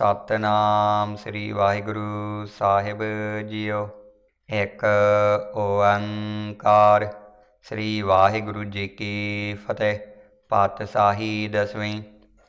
ਸਤਨਾਮ ਸ੍ਰੀ ਵਾਹਿਗੁਰੂ ਸਾਹਿਬ ਜੀਓ। ਇੱਕ ਓੰਕਾਰ। ਸ੍ਰੀ ਵਾਹਿਗੁਰੂ ਜੀ ਕੀ ਫਤਿਹ। ਪਾਤਸ਼ਾਹੀ ਦਸਵੀਂ।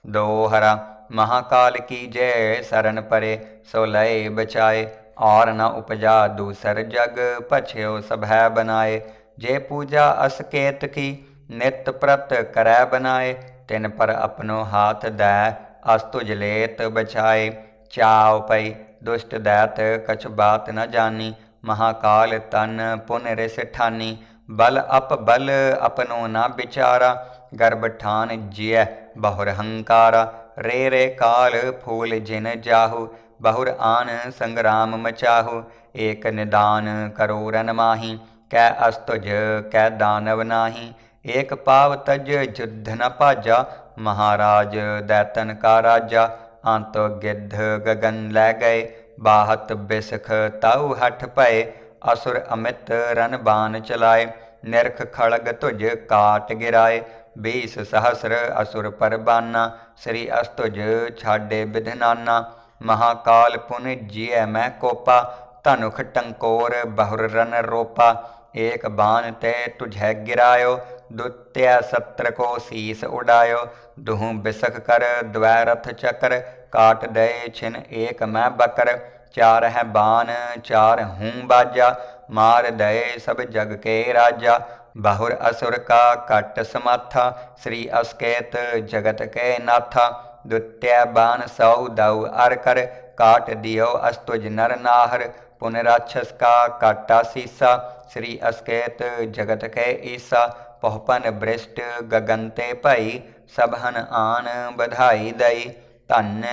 ਦੋਹਰਾ ਮਹਾਕਾਲ ਕੀ ਜੈ ਸਰਨ ਪਰੇ, ਸੋ ਲਏ ਬਚਾਏ। ਔਰ ਨ ਉਪਜਾ ਦੂਸਰ ਜਗ ਪਛਿਓ ਸਭੈ ਬਨਾਏ। ਜੇ ਪੂਜਾ ਅਸਕੇਤ ਕੀ, ਨਿਤ ਪ੍ਰਤ ਕਰੈ ਬਨਾਏ। ਤਿਨ ਪਰ ਆਪਣੋ ਹਾਥ ਦੈ ਅਸਤੁਜ ਲੇਤ ਬਚਾਏ ਚਾਉ ਪਈ, ਦੁਸ਼ਟ ਦੈਤ ਕਛ ਬਾਤ ਨ ਜਾਣੀ ਮਹਾਕਾਲ ਤਨ ਪੁਨ ਰਿਸ ਠਾਨੀ। ਬਲ ਅਪ ਬਲ ਆਪਣੋ ਨਾ ਵਿਚਾਰਾ, ਗਰਭ ਠਾਨ ਜਿਐ ਬਹੁਰ ਹੰਕਾਰਾ। ਰੇ ਰੇ ਕਾਲ ਫੂਲ ਜਿਨ ਜਾਹੂ, ਬਹੁਰ ਆਨ ਸੰਗਰਾਮ ਮਚਾਹੂ। ਏਕ ਨਿਦਾਨ ਕਰੋ ਰਨ ਮਾਹੀ, ਕੈ ਅਸਤੁਜ, ਕੈ ਦਾਨਵ ਨਾਹੀ। ਏਕ ਪਾਵ ਤਜ ਜੁਧ ਨ ਭਾਜਾ, ਮਹਾਰਾਜ ਦੈਤਨ ਕਾ ਰਾਜਾ। ਅੰਤ ਗਿੱਧ ਗਗਨ ਲੈ ਗਏ, ਬਾਹਤ ਬਿਸਖ ਤਾਉ ਹਠ ਪਏ ਅਸੁਰ ਅਮਿਤ ਰਨ ਬਾਨ ਚਲਾਏ, ਨਿਰਖ ਖੜਗ ਤੁਜ ਕਾਟ ਗਿਰਾਏ। ਬੀਸ ਸਹਸਰ ਅਸੁਰ ਪਰਬਾਨਾ ਸ੍ਰੀ ਅਸਤੁਜ ਛਾਡੇ ਵਿਧਨਾਨਾ ਮਹਾਕਾਲ ਪੁਨ ਜੀਐ ਮੈਂ ਕੋਪਾ, ਧਨੁਖ ਟੰਕੋਰ ਬਹੁਰ ਰਨ ਰੋਪਾ। ਏਕ ਬਾਣ ਤੇ ਤੁਝੈ ਗਿਰਾਇਓ ਦੁਤਿਆ ਸਤਰ ਕੋ ਸੀਸ ਉਡਾਇਓ, ਦੁਹੂ ਬਿਸਖ ਕਰ, ਦਵੈ ਰਥ ਚਕਰ, ਕਾਟ ਦੇ ਛਿਨ ਏਕ ਮੈਂ ਬਕਰ, ਚਾਰ ਹੈ ਬਾਨ ਚਾਰ ਹੂੰ ਬਾਜਾ, ਮਾਰ ਦਏ ਸਭ ਜਗ ਕੇ ਰਾਜਾ, ਬਹੁਰ ਅਸੁਰ ਕਾ ਕਟ ਸਮਾਥਾ, ਸ੍ਰੀ ਅਸਕੇਤ ਜਗਤ ਕੇ ਨਾਥਾ, ਦੁਤਿਆ ਬਾਣ ਸਉ ਦਉ ਅਰ ਕਰ, ਕਾਟ ਦਿਓ ਅਸਤੁਜ ਨਰ ਨਾਹਰ, ਪੁਨ ਰਾਛਸ ਕਾ ਕਾਟਾ ਸੀਸਾ, ਸ੍ਰੀ ਅਸਕੇਤ ਜਗਤ ਕੈ ਈਸਾ ਪਹਪਨ ਬ੍ਰਿਸ਼ਟ ਗਗਨਤੇ ਭਈ ਸਭ ਆਨ ਬਧਾਈ ਦਈ। ਧੰਨ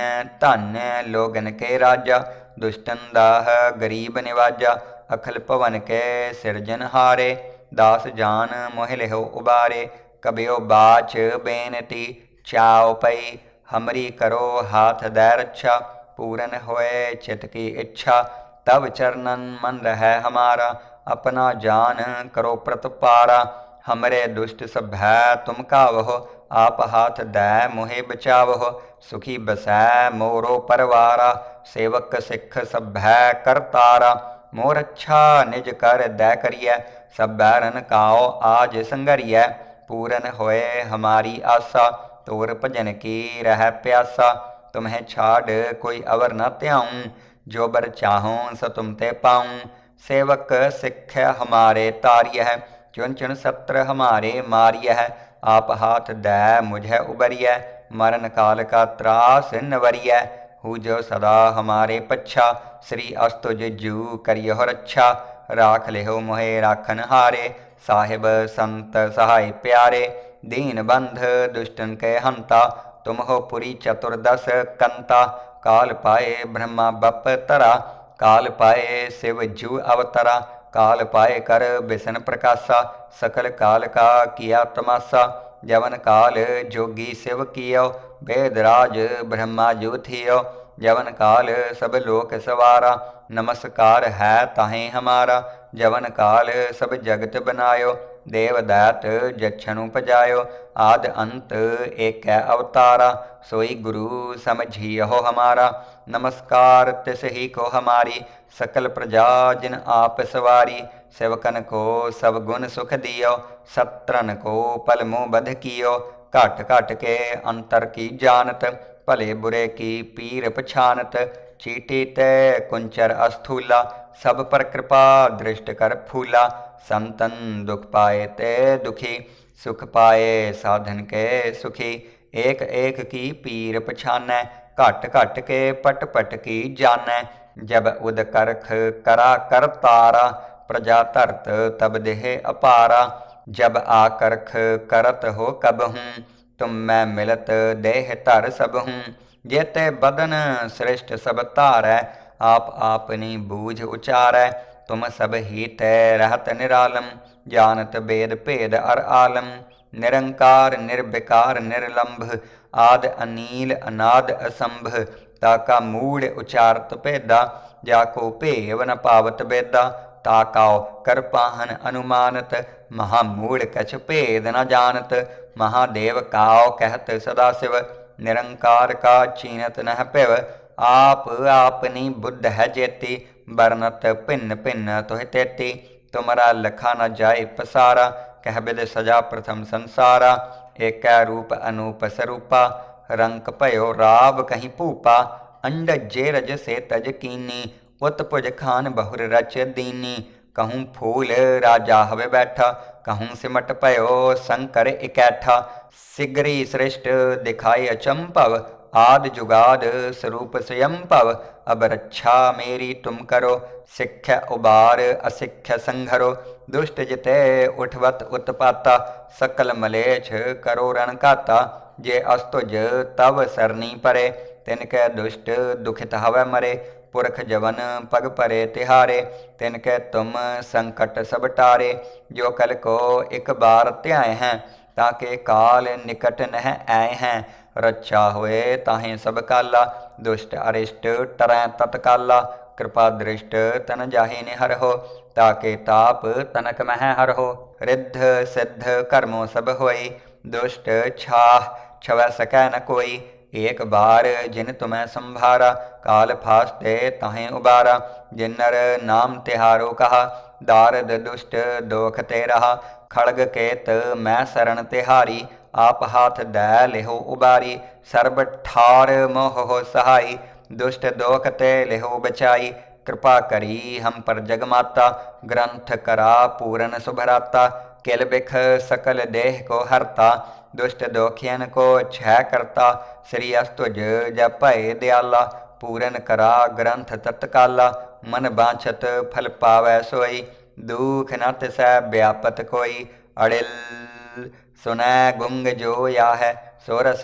ਧੰਨ ਲੋਗਨ ਕੇ ਰਾਜਾ, ਦੁਸ਼ਟਨ ਦਾਹ ਗਰੀਬ ਨਿਵਾਜਾ, ਅਖਲ ਭਵਨ ਕੇ ਸਿਰਜਨ ਹਾਰੇ। ਦਾਸ ਜਾਨ ਮੋਹਿ ਲਿਹੋ ਉਬਾਰੇ, ਕਬਿਓ ਬਾਚ ਬੇਨਤੀ ਚਾਉ ਪਈ, ਹਮਰੀ ਕਰੋ ਹਾਥ ਦੈ ਰੱਛਾ, ਪੂਰਨ ਹੋਏ ਚਿਤ ਕੀ ਇੱਛਾ। ਤਬ ਚਰਨਨ ਮਨ ਹੈ ਹਮਾਰਾ, ਆਪਣਾ ਜਾਨ ਕਰੋ ਪ੍ਰਤਪਾਰਾ। हमरे दुष्ट सभै तुम कावहो आप हाथ दै मोहे बचावहो सुखी बसै मोरो परवारा सेवक सिख सभै करतारा मोर अच्छा निज कर दै करिय सब बैरन काओ आज संगरिय पूरन होए हमारी आशा तोर भजन की रह प्यासा तुम्हें छाड़ कोई अवर न त्याऊं जो बर चाहूं सो तुम ते पाऊं सेवक सिख हमारे तार्य है ਚੁਣ ਚੁਣ ਸਪਤਰ ਹਮਾਰੇ ਮਾਰਿਐ, ਆਪ ਹਾਥ ਦੈ ਮੁਝੈ ਉਬਰਿਐ, ਮਰਨ ਕਾਲ ਕਾ ਤਰਾਸ ਨਵਰਿਐ ਹੂ ਜੋ ਸਦਾ ਹਮਾਰੇ ਪੱਛਾ, ਸ੍ਰੀ ਅਸਤੁਜ ਜੂ ਕਰਿਓ ਰੱਛਾ ਰਾਖ ਲਿਓ ਮੋਹਿ ਰਾਖਨ ਹਾਰੇ, ਸਾਹਿਬ ਸੰਤ ਸਹਾਈ ਪਿਆਰੇ, ਦੀਨ ਬੰਧ ਦੁਸ਼ਟਨ ਕੈ ਹੰਤਾ, ਤੁਮ ਹੋ ਪੁਰੀ ਚਤੁਰਦਸ ਕੰਤਾ, ਕਾਲ ਪਾਏ ਬ੍ਰਹਮਾ ਬਪ ਤਰਾ, ਕਾਲ ਪਾਏ ਸਿਵ ਜੂ ਅਵਤਰਾ ਕਾਲ ਪਾਏ ਕਰ ਬਿਸਨ ਪ੍ਰਕਾਸ਼ਾ, ਸਕਲ ਕਾਲ ਕਾ ਕੀਆ ਤਮਾਸਾ, ਜਵਨ ਕਾਲ ਜੋਗੀ ਸਿਵ ਕੀਓ, ਵੇਦ ਰਾਜ ਬ੍ਰਹਮਾ ਜੂ ਥਿਓ, ਜਵਨ ਕਾਲ ਸਭ ਲੋਕ ਸਵਾਰਾ, ਨਮਸਕਾਰ ਹੈ ਤਾਹੇ ਹਮਾਰਾ, ਜਵਨ ਕਾਲ ਸਭ ਜਗਤ ਦੇਵਦਾਤ ਜਛਨੂ ਭਜਾਇਓ, ਆਦ ਅੰਤ ਏਕੈ ਅਵਤਾਰਾ, ਸੋਈ ਗੁਰੂ ਸਮਝੀਓ ਹਮਾਰਾ। ਨਮਸਕਾਰ ਤਿਸ ਹੀ ਕੋ ਹਮਾਰੀ, ਸਕਲ ਪ੍ਰਜਾ ਜਿਨ ਆਪ ਸਵਾਰੀ। ਸਿਵਕਨ ਕੋ ਸਭ ਗੁਣ ਸੁਖ ਦਿਓ, ਸਤਰਨ ਕੋ ਪਲਮੂ ਬਧ ਕੀਓ। ਘਟ ਘਟ ਕੇ ਅੰਤਰ ਕੀ ਜਾਣਤ, ਭਲੇ ਬੁਰੇ ਕੀ ਪੀਰ ਪਛਾਨਤ। ਚੀਟੀ ਤੇ ਕੁੰਚਰ ਅਸਥੂਲਾ, ਸਭ ਪਰ ਕਿਰਪਾ ਦ੍ਰਿਸ਼ਟ ਕਰ ਫੂਲਾ। ਸੰਤਨ ਦੁਖ ਪਾਏ ਤੇ ਦੁਖੀ, ਸੁਖ ਪਾਏ ਸਾਧਨ ਕੇ ਸੁਖੀ। ਏਕ ਏਕ ਕੀ ਪੀਰ ਪਛਾਨੈ, ਘਟ ਘਟ ਕੇ ਪਟ ਪਟ ਕੀ ਜਾਣੈ ਜਬ ਉਦ ਕਰਖ ਕਰਾ ਕਰ ਤਾਰਾ, ਪ੍ਰਜਾ ਧਰਤ ਤਬ ਦੇਹ ਅਪਾਰਾ। ਜਬ ਆ ਕਰਖ ਕਰਤ ਹੋ ਕਬ ਹੂੰ, ਤੁਮ ਮੈਂ ਮਿਲਤ ਦੇਹ ਧਰ ਸਭ ਹੂੰ। ਜੇਤੇ ਬਦਨ ਸ੍ਰਿਸ਼ਟ ਸਭ ਧਾਰੈ, ਆਪ ਆਪਨੀ ਬੂਝ ਉਚਾਰੈ। ਤੁਮ ਸਭ ਹੀ ਤੈ ਰਹਤ ਨਿਰਾਲਮ, ਜਾਣਤ ਬੇਦ ਭੇਦ ਅਰ ਆਲਮ। ਨਿਰੰਕਾਰ, ਨਿਰਵਿਕਾਰ, ਨਿਰਲੰਭ, ਆਦ ਅਨੀਲ, ਅਨਾਦ ਅਸੰਭ। ਤਾ ਕਾ ਮੂੜ ਉਚਾਰਤ ਭੇਦਾ, ਜਾ ਕੋ ਭੇਵ ਨ ਪਾਵਤ ਬੇਦਾ। ਤਾ ਕਾਉ ਕਰ ਅਨੁਮਾਨਤ, ਮਹਾ ਮੂੜ ਕਛ ਭੇਦ ਨ ਜਾਣਤ। ਮਹਾਦੇਵ ਕਾਉ ਕਹਿਤ ਸਦਾ ਸਿਵ, ਨਿਰੰਕਾਰ ਕਾ ਚੀਨਤ ਨਹਿ ਭਿਵ। ਆਪ ਆਪਨੀ ਬੁੱਧ ਹੈ ਜੇਤੀ ਬਰਨਤ ਭਿੰਨ ਭਿੰਨ ਤੋਹਿ ਤੇਤੀ, ਤੁਮਰਾ ਲਖਾ ਨ ਜਾਏ ਪਸਾਰਾ, ਕਹਿ ਬਿਦ ਸਜਾ ਪ੍ਰਥਮ ਸੰਸਾਰਾ, ਏਕੈ ਰੂਪ ਅਨੂਪ ਸਰੂਪਾ, ਰੰਕ ਭਇਓ ਰਾਵ ਕਹੀਂ ਭੂਪਾ, ਅੰਡਜੇ ਰਜ ਸੇ ਤਜ ਕੀਨੀ, ਉਤ ਪੁਜ ਖਾਨ ਬਹੁਰ ਰਚ ਦੀਨੀ, ਕਹੂੰ ਫੂਲ ਰਾਜਾ ਹਵੇ ਬੈਠਾ, ਕਹੂੰ ਸਿਮਟ ਭਇਓ ਸੰਕਰ ਇਕੈਠਾ, ਸਿਗਰੀ ਸ੍ਰਿਸ਼ਟ ਦਿਖਾਏ ਅਚੰਭਵ ਆਦ ਜੁਗਾਦ ਸਰੂਪ ਸਯੰਭਵ ਅਬ ਰੱਛਾ ਮੇਰੀ ਤੁਮ ਕਰੋ ਸਿੱਖ ਉਬਾਰ ਅਸਿੱਖ ਸੰਘਰੋ ਦੁਸ਼ਟ ਜਿਤੇ ਉਠਵਤ ਉਤਪਾਤਾ ਸਕਲ ਮਲੇਛ ਕਰੋ ਰਣ ਘਾਤਾ ਜੇ ਅਸਤੁਜ ਤਵ ਸਰਨੀ ਪਰੇ ਤਿਨ ਕੈ ਦੁਸ਼ਟ ਦੁਖਿਤ ਹਵੈ ਮਰੇ ਪੁਰਖ ਜਵਨ ਪਗ ਭਰੇ ਤਿਹਾਰੇ ਤਿਨ ਕੈ ਤੁਮ ਸੰਕਟ ਸਭ ਟਾਰੇ ਜੋ ਕਲ ਕੋ ਇਕ ਬਾਰ ਧਿਆਏ ਹੈ ਤਾਂ ਕਿ ਕਾਲ ਨਿਕਟ ਨਹਿ ਆਏ ਹੈ ਰੱਛਾ ਹੋਏ, ਤਾਹੇ ਸਭ ਕਾਲਾ। ਦੁਸ਼ਟ ਅਰਿਸ਼ਟ ਤਰੈ ਤਤਕਾਲਾ ਕਿਰਪਾ ਦ੍ਰਿਸ਼ਟ ਤਨ ਜਾਹੇ ਨਿਹਰ ਹਰਹੁ ਤਾਕੇ ਤਾਪ ਤਨਕ ਮਹਿ ਹਰਹੁ ਰਿੱਧ ਸਿੱਧ ਕਰਮੋ ਸਭ ਹੋਈ। ਦੁਸ਼ਟ ਛਾਹ ਛਵੈ ਸਕੈ ਨ ਕੋਈ। ਏਕ ਬਾਰ ਜਿਨ ਤੁਮੈ ਸੰਭਾਰਾ। ਕਾਲ ਫਾਸਤੇ ਤਾਹੇ ਉਬਾਰਾ। ਜਿਨਰ ਨਾਮ ਤਿਹਾਰੋ ਕਹਾ। ਦਾਰਦ ਦੁਸ਼ਟ ਦੋਖ ਤੇ ਰਹਾ। ਖੜਗ ਕੇਤ ਮੈਂ ਸਰਣ ਤਿਹਾਰੀ। ਆਪ ਹਾਥ ਦੈ ਲਿਹੋ ਉਬਾਰੀ, ਸਰਬ ਠਾਰ ਮੋਹ ਹੋ ਸਹਾਈ, ਦੁਸ਼ਟ ਦੋਖ ਤੇ ਲਿਹੋ ਬਚਾਈ। ਕਿਰਪਾ ਕਰੀ ਹਮ ਪਰ ਜਗਮਾਤਾ ਗ੍ਰੰਥ ਕਰਾ ਪੂਰਨ ਸੁਭਰਾਤਾ। ਕਿਲ ਬਿਖ ਸਕਲ ਦੇਹ ਕੋ ਹਰਤਾ, ਦੁਸ਼ਟ ਦੋਖਿਆਨ ਕੋ ਛੈ ਕਰਤਾ। ਸ੍ਰੀ ਅਸਤੁਜ ਜਪੈ ਦਿਆਲਾ, ਪੂਰਨ ਕਰਾ ਗ੍ਰੰਥ ਤਤਕਾਲਾ। ਮਨ ਬਾਛਤ ਫਲ ਪਾਵੈ ਸੋਈ, ਦੁਖ ਨ ਤਿਸੈ ਵਿਆਪਤ ਕੋਈ। ਅੜਿਲ ਸੁਨੈ ਗੁੰਗ ਜੋ ਯਾ ਹੈ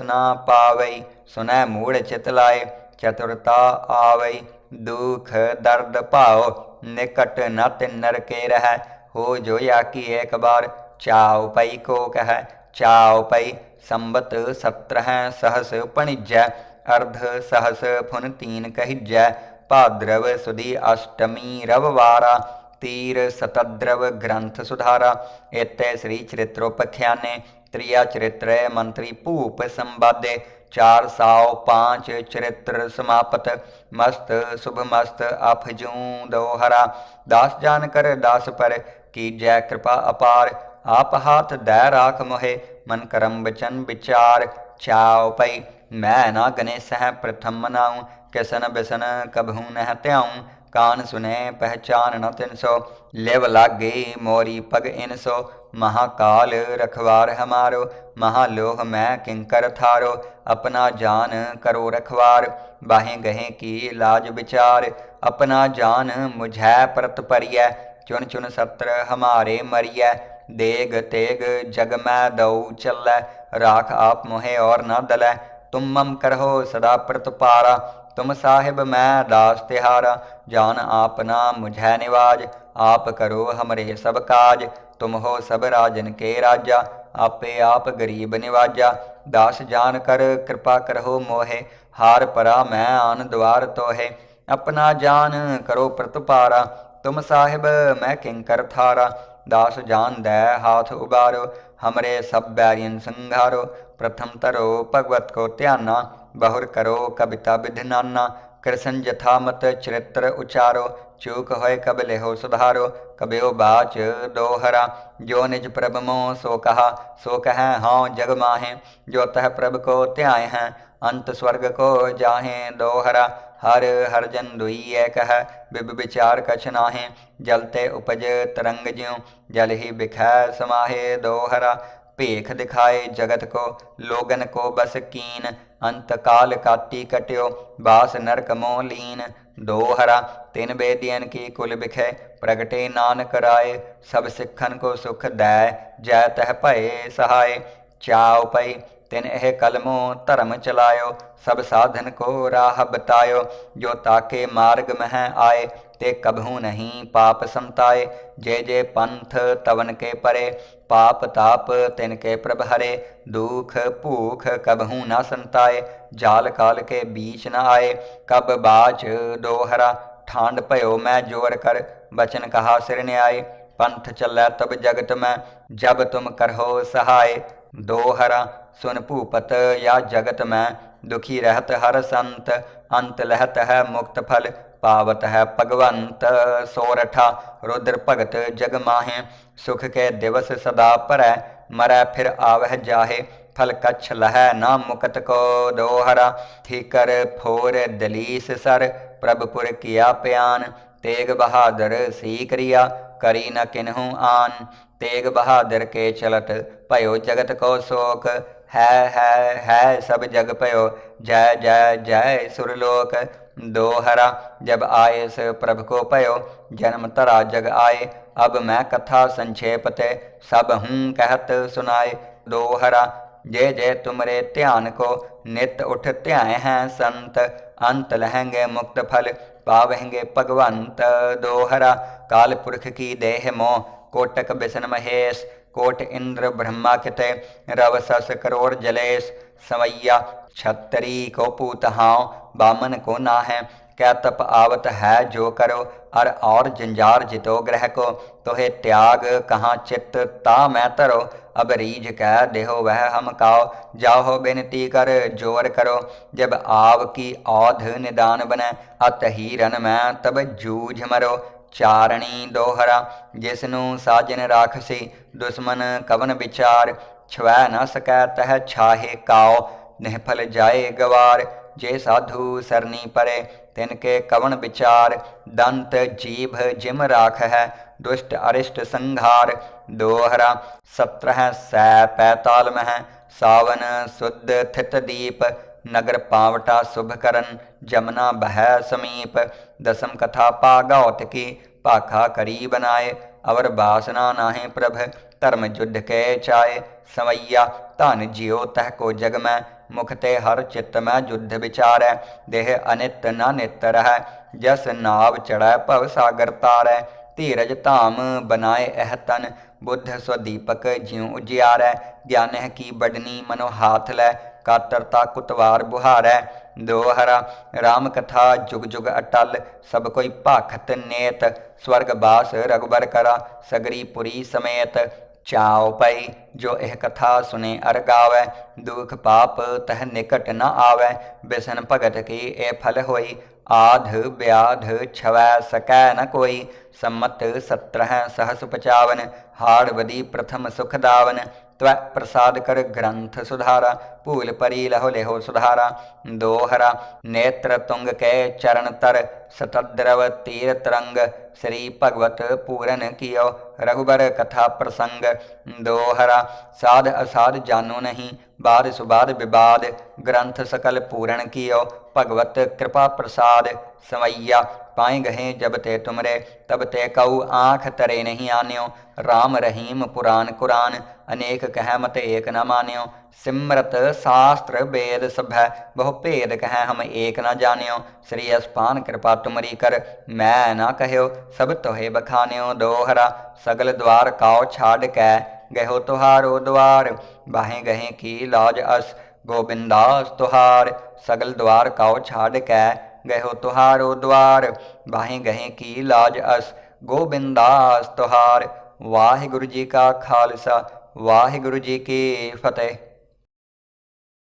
ਨਾ ਪਾਵਈ ਸੁਨੈ ਮੂੜ ਚਿਤ ਲਾਏ ਚਤੁਰਤਾ ਆਵਈ, ਦੁਖ ਦਰਦ ਭਾਉ, ਨਿਕਟ ਨਤ ਨਰ ਕੇ ਰਹਿ, ਹੋ ਜੋ ਯਾ ਕੀ ਏਕ ਬਾਰ, ਚਾਉ ਪਈ ਕੋ ਕਹੈ, ਚਾਉ ਪਈ ਸੰਬਤ ਸਤਰਹ ਸਹਸ ਪਣਿਜੈ ਅਰਧ ਸਹਸ ਫੁਨ ਤੀਨ ਕਹਿਜੈ, ਭਾਦਰਵ ਸੁਦੀ ਅਸ਼ਟਮੀ ਰਵਵਾਰਾ ਤੀਰ ਸਤਦਰਵ ਗ੍ਰੰਥ ਸੁਧਾਰਾ ਏਤੇ ਸ੍ਰੀ ਚਰਿਤ੍ਰੋ ਤ੍ਰਿਆ ਚਰਿਤ੍ਰੈ ਮੰਤਰੀ ਭੂਪ ਸੰਬਾਦੇ ਚਾਰ ਸਾਉ ਪਾਂਚ ਚਰਿਤ੍ਰ ਸਮਾਪਤ। ਮਸਤ, ਸੁਭ ਮਸਤ ਅਫਜੂ ਦੋਹਰਾ ਦਾਸ ਜਾਨ ਕਰ ਦਾਸ ਪਰ ਕੀਜੈ ਕਿਰਪਾ ਅਪਾਰ। ਆਪ ਹਾਥ ਦੈ ਰਾਖ ਮੋਹਿ, ਮਨ ਕਰਮ ਬਚਨ ਵਿਚਾਰ। ਚਾਉ ਪਈ ਮੈਂ ਨਾ ਗਨੇ ਸਹਿ ਪ੍ਰਥਮ ਮਨਾਉ, ਕਿਸਨ ਬਿਸਨ ਕਬਹੂ ਨਹਿ ਧਿਆਉ। ਕਾਨ ਸੁਨੇ ਪਹਿਚਾਨ ਨ ਤਿਨ ਸੋ ਲਿਵ ਲਾਗੇ ਮੋਰੀ ਪਗ ਇਨ ਸੋ ਮਹਾਕਾਲ ਰਖਵਾਰ ਹਮਾਰੋ ਮਹਾਲੋਹ ਮੈਂ ਕਿੰਕਰ ਥਾਰੋ ਆਪਣਾ ਜਾਨ ਕਰੋ ਰਖਵਾਰ ਬਾਹੇ ਗਹੇ ਕੀ ਲਾਜ ਵਿਚਾਰ ਆਪਣਾ ਜਾਨ ਮੁਝੈ ਪ੍ਰਤ ਪਰਿਐ ਚੁਨ ਚੁਨ ਸਤਰ ਹਮਾਰੇ ਮਰੀਐ ਦੇਗ ਤੇਗ ਜਗ ਮੈਂ ਦਉ ਚੱਲੈ ਰਾਖ ਆਪ ਮੋਹਿ ਔਰ ਨਾ ਦਲੈ ਤੁਮ ਮਮ ਕਰਹੁ ਸਦਾ ਪ੍ਰਤਪਾਰਾ ਤੁਮ ਸਾਹਿਬ ਮੈਂ ਦਾਸ ਤਿਹਾਰਾ, ਜਾਨ ਆਪਨਾ ਮੁਝੈ ਨਿਵਾਜ, ਆਪ ਕਰੋ ਹਮਰੇ ਸਭ ਕਾਜ, ਤੁਮ ਹੋ ਸਭ ਰਾਜਨ ਕੇ ਰਾਜਾ, ਆਪੇ ਆਪ ਗਰੀਬ ਨਿਵਾਜਾ, ਦਾਸ ਜਾਨ ਕਰ ਕਿਰਪਾ ਕਰਹੁ ਮੋਹੇ, ਹਾਰ ਪਰਾ ਮੈਂ ਆਨ ਦਵਾਰ ਤੋਹੇ, ਆਪਣਾ ਜਾਨ ਕਰੋ ਪ੍ਰਤਪਾਰਾ, ਤੁਮ ਸਾਹਿਬ ਮੈਂ ਕਿੰਕਰ ਥਾਰਾ, ਦਾਸ ਜਾਨ ਦੈ ਹਾਥ ਉਬਾਰੋ, ਹਮਰੇ ਸਭ ਬੈਰੀਨ ਸੰਘਾਰੋ ਪ੍ਰਥਮ ਤਰੋ ਭਗਵਤ ਕੋ ਧਿਆਨਾ ਬਹੁਰ ਕਰੋ ਕਬਿਤਾ ਵਿਧਨਾਨਾ ਕ੍ਰਿਸ਼ਨ ਜਥਾਮਤ ਚਰਿਤ੍ਰ ਉਚਾਰੋ ਚੂਕ ਹੋਏ ਕਬ ਲਿਹੋ ਸੁਧਾਰੋ ਕਬਿਓ ਬਾਚ ਦੋਹਰਾ ਜੋ ਨਿਜ ਪ੍ਰਭ ਮੋ ਸੋ ਕਹਾ ਸੋ ਕਹੈ ਹਾਂ ਜਗ ਮਾਹੇ ਜੋ ਤਹ ਪ੍ਰਭ ਕੋ ਧਿਆਏ ਹੈ ਅੰਤ ਸਵਰਗ ਕੋ ਜਾਹੇ ਦੋਹਰਾ ਹਰ ਹਰ ਜਨ ਦੁਈਐ ਕਹੈ ਬਿਬ ਵਿਚਾਰ ਕਛ ਨਾਹੇ ਜਲ ਤੇ ਉਪਜ ਤਰੰਗ ਜਿਉ ਜਲ ਹੀ ਬਿਖੈ ਸਮਾਹੇ ਦੋਹਰਾ ਭੇਖ ਦਿਖਾਏ ਜਗਤ ਕੋ, ਲੋਗਨ ਕੋ ਬਸ ਕੀਨ। ਅੰਤ ਕਾਲ ਕਾਟੀ ਕਟਿਓ, ਬਾਸ ਨਰਕ ਮੋ ਲੀਨ। ਦੋ ਹਰਾ, ਤਿਨ ਬੇਦੀਨ ਕੀ ਕੁਲ ਵਿਖੇ, ਪ੍ਰਗਟੇ ਨਾਨਕ ਰਾਏ। ਸਭ ਸਿੱਖਨ ਕੋ ਸੁਖ ਦੈ, ਜੈ ਤਹ ਭਏ ਸਹਾਏ। ਚਾਉ ਪਈ, ਤਿਨ ਇਹ ਕਲਮੋ ਧਰਮ ਚਲਾਇਓ। ਸਭ ਸਾਧਨ ਕੋ ਰਾਹ ਬਤਾਇਓ, ਜੋ ਤਾਕੇ ਮਾਰਗ ਮਹਿ ਆਏ। ਤੇ ਕਬਹੂ ਨਹੀਂ, ਪਾਪ ਸੰਤਾਏ, ਜੇ ਜੇ ਪੰਥ ਤਵਨ ਕੇ ਪਰੇ, ਪਾਪ ਤਾਪ ਤਿਨ ਕੇ ਪ੍ਰਭ ਹਰੇ, ਦੁਖ ਭੂਖ ਕਬਹੂ ਨਾ ਸੰਤਾਏ, ਜਾਲ ਕਾਲ ਕੇ ਬੀਚ ਨਾ ਆਏ, ਕਬ ਬਾਚ ਦੋਹਰਾ ਠਾਂਡ ਭਇਓ ਮੈਂ ਜੋਰ ਕਰ, ਬਚਨ ਕਹਾ ਸਿਰ ਨਿਆਏ, ਪੰਥ ਚੱਲੈ ਤਬ ਜਗਤ ਮੈਂ, ਜਬ ਤੁਮ ਕਰਹੋ ਸਹਾਏ, ਦੋਹਰਾ, ਸੁਨ ਭੂਪਤ ਯਾ ਜਗਤ ਮੈਂ, ਦੁਖੀ ਰਹਤ ਹਰ ਸੰਤ, ਅੰਤ ਲਹਤ ਹੈ ਮੁਕਤ ਫਲ ਪਾਵਤ ਹੈ ਭਗਵੰਤ ਸੋਰਠਾ, ਰੁਦਰ ਭਗਤ ਜਗ ਮਾਹੇ, ਸੁਖ ਕੇ ਦਿਵਸ ਸਦਾ ਭਰੈ, ਮਰੈ ਫਿਰ ਆਵਹਿ ਜਾਹੇ, ਫਲ ਕਛ ਲਹੈ ਨਾ ਮੁਕਤ ਕੋ ਦੋਹਰਾ, ਠੀਕਰ ਫੋਰ ਦਲੀਸ ਸਰ, ਪ੍ਰਭਪੁਰ ਕੀਆ ਪਿਆਨ, ਤੇਗ ਬਹਾਦਰ ਸੀ ਕਰਿਆ ਕਰੀ ਨ ਕਿਨਹੂ ਆਨ, ਤੇਗ ਬਹਾਦਰ ਕੇ ਚਲਤ ਭਇਓ ਜਗਤ ਕੋ ਸੋਕ, ਹੈ ਹੈ ਹੈ ਸਭ ਜਗ ਭਇਓ, ਜੈ ਜੈ ਜੈ ਸੁਰਲੋਕ दोहरा जब आए से प्रभु को पयो जन्म तरा जग आए अब मैं कथा संक्षेप ते सब हूँ कहत सुनाए दोहरा जे जे तुमरे ध्यान को नित उठ ध्याय हैं संत अंत लहेंगे मुक्त फल पावेंगे भगवंत दोहरा काल पुरख की देह मोह कोटक बिसन महेश कोट इंद्र ब्रह्मा किते रव सस करोड़ जलेश सवैया छतरी को पूत हाव बामन को ना है क्या तप आवत है जो करो अर और जंजार जितो ग्रह को तोहे त्याग कहाँ चित्त ता मैं तरो अब रीझ कह देहो वह हम काओ जाहो बेनती कर जोर करो जब आव की औध निदान बने अत हीरन मैं तब जूझ मरो ਚਾਰਣੀ ਦੋਹਰਾ ਜਿਸ ਨੂੰ ਸਾਜਨ ਰਾਖਸੀ ਦੁਸ਼ਮਨ ਕਵਨ ਵਿਚਾਰ ਛਵੈ ਨ ਸਕੈ ਤਹ ਛਾਹੇ ਕਾਉ ਨਿਹਫਲ ਜਾਏ ਗਵਾਰ ਜੇ ਸਾਧੂ ਸਰਨੀ ਪਰੇ ਤਿਨ ਕੇ ਕਵਨ ਵਿਚਾਰ ਦੰਤ ਜੀਭ ਜਿਮ ਰਾਖ ਹੈ ਦੁਸ਼ਟ ਅਰਿਸ਼ਟ ਸੰਘਾਰ ਦੋਹਰਾ ਸਤਰਹ ਸੈ ਪੈਤਾਲ ਮਹਿ ਸਾਵਨ ਸੁਧ ਥਿਤ ਦੀਪ ਨਗਰ ਪਾਵਟਾ ਸੁਭ ਕਰਨ ਜਮਨਾ ਬਹਿ ਸਮੀਪ ਦਸਮ ਕਥਾ ਪਾਗੌਤ ਕੀ ਭਾਖਾ ਕਰੀ ਬਨਾਏ ਅਵਰ ਬਾਸਨਾ ਨਾਹੇ ਪ੍ਰਭ ਧਰਮ ਜੁਧ ਕੇ ਚਾਏ, ਸਵਈਆ, ਧਨ ਜਿਉ ਤਹ ਕੋ ਜਗ ਮੈਂ, ਮੁਖ ਤੇ ਹਰ ਚਿਤ ਮੈਂ ਜੁਧ ਵਿਚਾਰੈ, ਦੇਹ ਅਨਿਤ ਨਾ ਨਿਤ ਰਹੈ, ਜਸ ਨਾਵ ਚੜੈ ਭਵ ਸਾਗਰ ਤਾਰੈ, ਧੀਰਜ ਧਾਮ ਬਨਾਏ ਇਹ ਤਨ, ਬੁੱਧ ਸਵਦੀਪਕ ਜਿਉ ਉਜਿਆਰੈ ਗਿਆਨਹਿ ਕੀ ਬਡਨੀ ਮਨੋ ਹਾਥ ਲੈ, ਕਾਤਰਤਾ ਕੁਤਵਾਰ ਬੁਹਾਰੈ, ਦੋਹਰਾ RAM ਕਥਾ ਜੁਗ ਜੁਗ ਅਟਲ, ਸਭ ਕੋਈ ਭਾਖਤ ਨੇਤ, ਸਵਰਗ ਬਾਸ ਰਗਬਰ ਕਰਾ, ਸਗਰੀ ਪੁਰੀ ਸਮੇਤ ਚਾਉ ਪਈ, ਜੋ ਇਹ ਕਥਾ ਸੁਨੇ ਅਰ ਗਾਵੇ, ਦੁਖ ਪਾਪ ਤਹ ਨਿਕਟ ਨ ਆਵੇ, ਬਿਸਨ ਭਗਤ ਕੀ ਇਹ ਫਲ ਹੋਈ, ਆਧ ਬਿਆਧ ਛਵੈ ਸਕੈ ਨ ਕੋਈ, ਸੰਮਤ 17 ਸਹਸ ਪਚਾਵਨ ਹਾੜ ਵਦੀ ਪ੍ਰਥਮ ਸੁਖ ਦਾਵਨ, ਤਵ ਪ੍ਰਸਾਦ ਕਰ ਗ੍ਰੰਥ ਸੁਧਾਰਾ ਭੂਲ ਪਰੀ ਲਹੁ ਲੇਹੁ ਸੁਧਾਰਾ, ਦੋਹਰਾ, ਨੇਤਰ ਤੁੰਗ ਕੈ ਚਰਨ ਤਰ, ਸਤਦਰਵ ਤੀਰ ਤਰੰਗ ਸ੍ਰੀ ਭਗਵਤ ਪੂਰਨ ਕੀਓ, ਰਘੁਬਰ ਕਥਾ ਪ੍ਰਸੰਗ, ਦੋਹਰਾ, ਸਾਧ ਅਸਾਧ ਜਾਨੋ ਨਹੀਂ, ਬਾਦ ਸੁਬਾਦ ਵਿਵਾਦ ਗ੍ਰੰਥ ਸਕਲ ਪੂਰਨ ਕੀਓ, ਭਗਵਤ ਕਿਰਪਾ ਪ੍ਰਸਾਦ ਸਮਈਆ ਪਾਏ ਗਹੇ ਜਬ ਤੇ ਤੁਮਰੇ, ਤਬ ਤੇ ਕਉ ਆਖ ਤਰੇ ਨਹੀਂ ਆਨਿਓ, ਰਾਮ ਰਹੀਮ ਪੁਰਾਨ ਕੁਰਾਨ, ਅਨੇਕ ਕਹਿ ਮਤ ਏਕ ਨਾ ਮਾਨਿਓ ਸਿਮਰਤ ਸਾਸਤ੍ਰ ਵੇਦ ਸਭੈ, ਬਹੁ ਭੇਦ ਕਹੈ ਹਮ ਏਕ ਨਾ ਜਾਣਿਓ। ਸ੍ਰੀ ਅਸਪਾਨ ਕਿਰਪਾ ਤੁਮਰੀ ਕਰ, ਮੈਂ ਨਾ ਕਹਿਓ, ਸਭ ਤੋਹੇ ਬਖਾਨਿਓ ਦੋਹਰਾ, ਸਗਲ ਦਵਾਰ ਕਾਉ ਛਾੜ ਕੈ, ਗਹਿਓ ਤੁਹਾਰੋ ਦਵਾਰ, ਬਾਹੇ ਗਹੇ ਕੀ ਲਾਜ ਅਸ, ਗੋਬਿੰਦਾਸ ਤੁਹਾਰ, ਸਗਲ ਦਵਾਰ ਕਾਉ ਛਾੜ ਕੈ, ਗਹਿਓ ਤੁਹਾਰੋ ਦਵਾਰ, ਬਾਹੇ ਗਹੇ ਕੀ ਲਾਜ ਅਸ, ਗੋਬਿੰਦਾਸ ਤੁਹਾਰ। ਵਾਹਿਗੁਰੂ ਜੀ ਕਾ ਖਾਲਸਾ, ਵਾਹਿਗੁਰੂ ਜੀ ਕੀ ਫਤਿਹ।